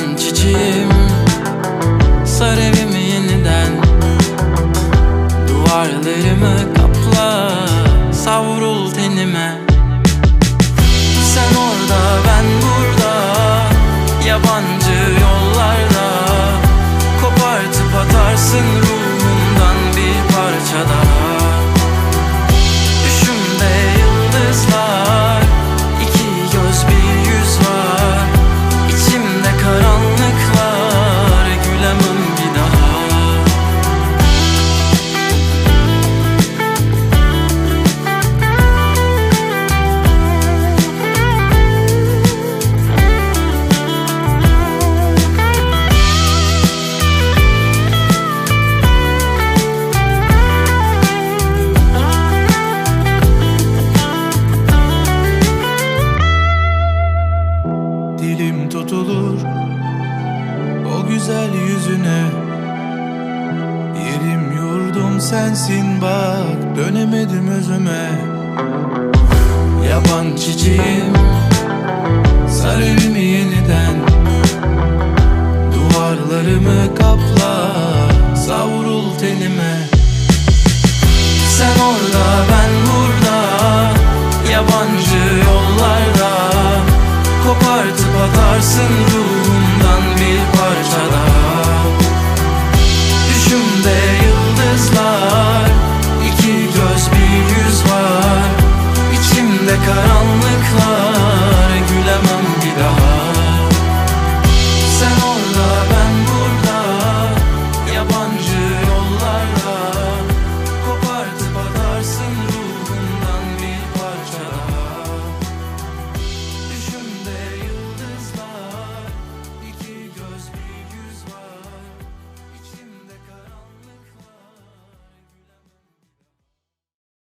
açan çiçeğim. Sar evimi yeniden. Duvarlarımı kapla Savrul tenime. güzel yüzüne. Yerim yurdum sensin bak dönemedim özüme. Yaban çiçeğim sar elimi yeniden. Duvarlarımı kapla savrul tenime.